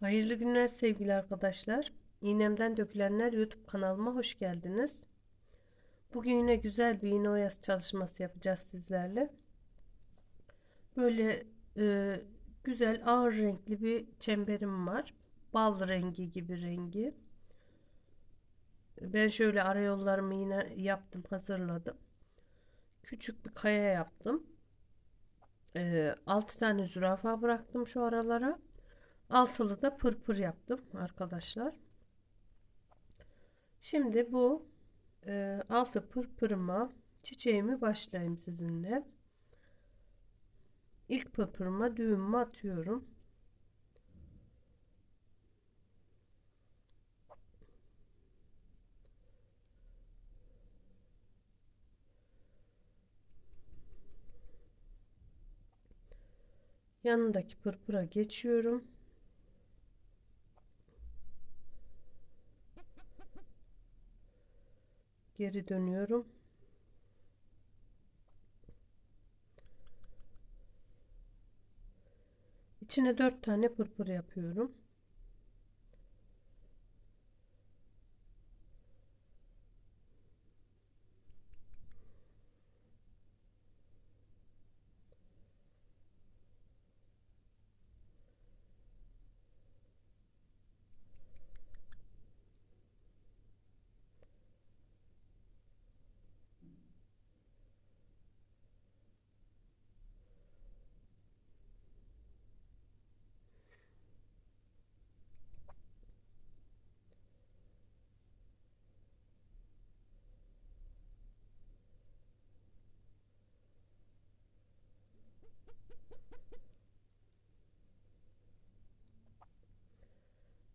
Hayırlı günler sevgili arkadaşlar. İğnemden dökülenler YouTube kanalıma hoş geldiniz. Bugün yine güzel bir iğne oyası çalışması yapacağız sizlerle. Böyle e, güzel ağır renkli bir çemberim var. Bal rengi gibi rengi. Ben şöyle arayollarımı yine yaptım, hazırladım. Küçük bir kaya yaptım. E, 6 tane zürafa bıraktım şu aralara. Altılı da pırpır yaptım arkadaşlar. Şimdi bu e, altı pırpırıma çiçeğimi başlayayım sizinle. İlk pırpırıma düğümümü atıyorum. Yanındaki pırpıra geçiyorum. Geri dönüyorum. İçine dört tane pırpır yapıyorum.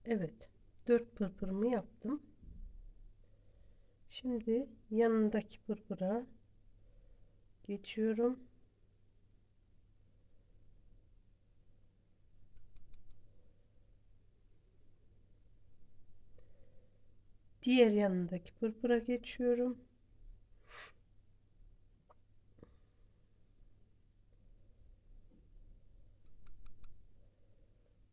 Evet. 4 pırpırımı yaptım. Şimdi yanındaki pırpıra geçiyorum. Diğer yanındaki pırpıra geçiyorum.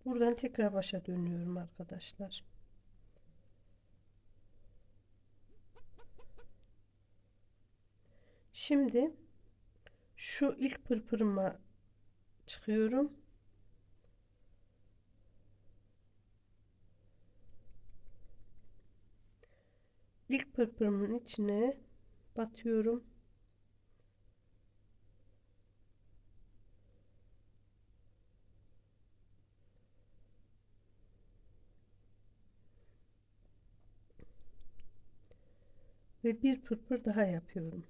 Buradan tekrar başa dönüyorum arkadaşlar. Şimdi şu ilk pırpırıma çıkıyorum. İlk pırpırımın içine batıyorum. Ve bir pırpır daha yapıyorum.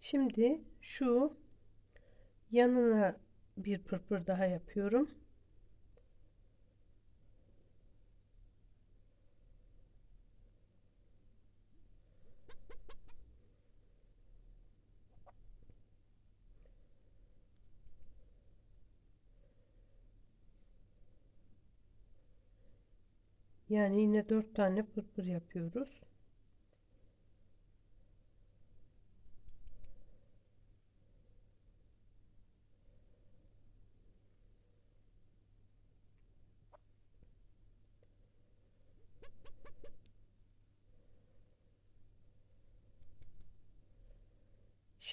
Şimdi şu yanına bir pırpır daha yapıyorum. Yani yine dört tane pırpır yapıyoruz.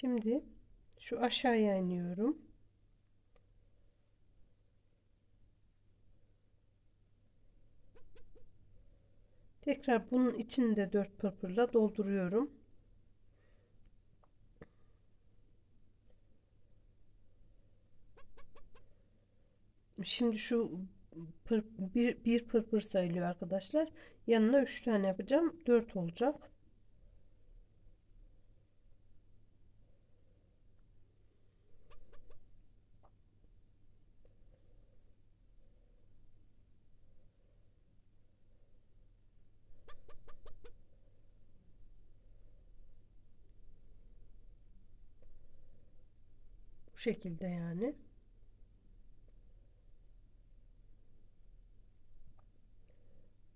Şimdi şu aşağıya iniyorum. Tekrar bunun içinde dört pırpırla dolduruyorum. Şimdi şu pır, bir, bir pırpır sayılıyor arkadaşlar. Yanına üç tane yapacağım. Dört olacak. Bu şekilde yani.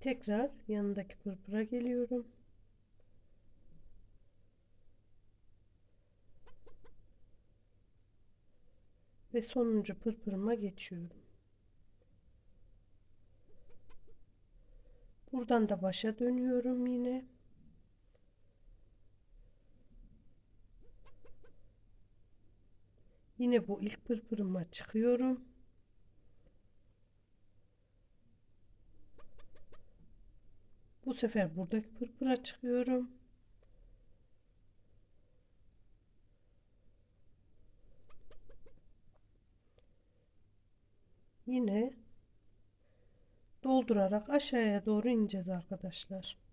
Tekrar yanındaki pırpıra geliyorum. Ve sonuncu pırpırıma geçiyorum. Buradan da başa dönüyorum yine. Yine bu ilk pırpırıma çıkıyorum. Bu sefer buradaki pırpıra çıkıyorum. Yine doldurarak aşağıya doğru ineceğiz arkadaşlar.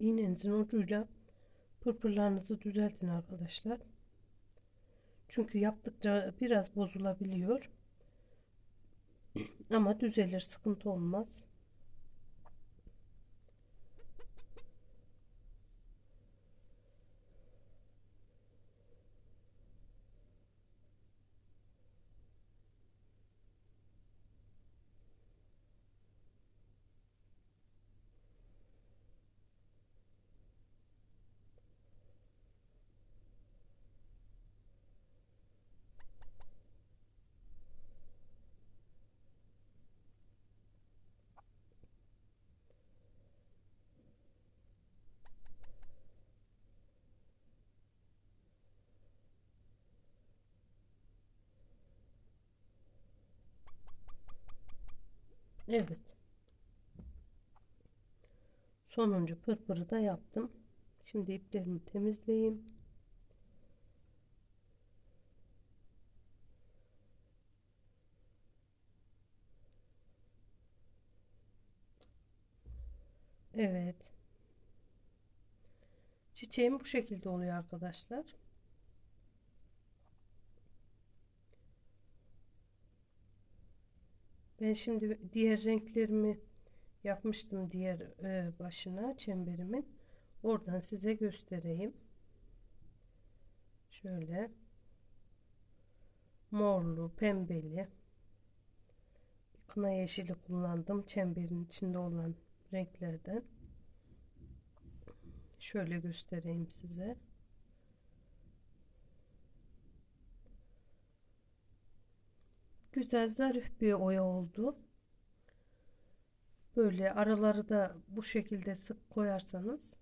İğnenizin ucuyla pırpırlarınızı düzeltin arkadaşlar. Çünkü yaptıkça biraz bozulabiliyor. Ama düzelir, sıkıntı olmaz. Evet. Sonuncu pırpırı da yaptım. Şimdi iplerimi temizleyeyim. Evet. Çiçeğim bu şekilde oluyor arkadaşlar. Ben şimdi diğer renklerimi yapmıştım diğer e, başına çemberimin. Oradan size göstereyim. Şöyle morlu, pembeli, kına yeşili kullandım. Çemberin içinde olan renklerden. Şöyle göstereyim size. Güzel zarif bir oya oldu. Böyle araları da bu şekilde sık koyarsanız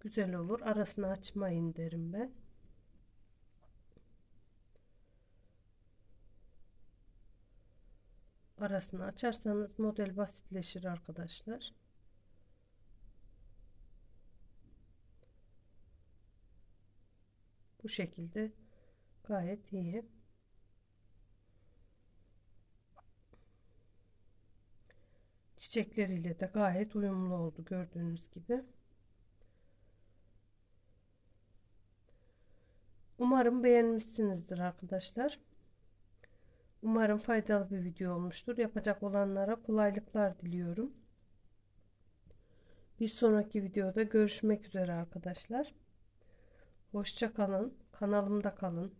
güzel olur. Arasını açmayın derim ben. Arasını açarsanız model basitleşir arkadaşlar. Bu şekilde gayet iyi. Çiçekleriyle de gayet uyumlu oldu gördüğünüz gibi. Umarım beğenmişsinizdir arkadaşlar. Umarım faydalı bir video olmuştur. Yapacak olanlara kolaylıklar diliyorum. Bir sonraki videoda görüşmek üzere arkadaşlar. Hoşça kalın. Kanalımda kalın.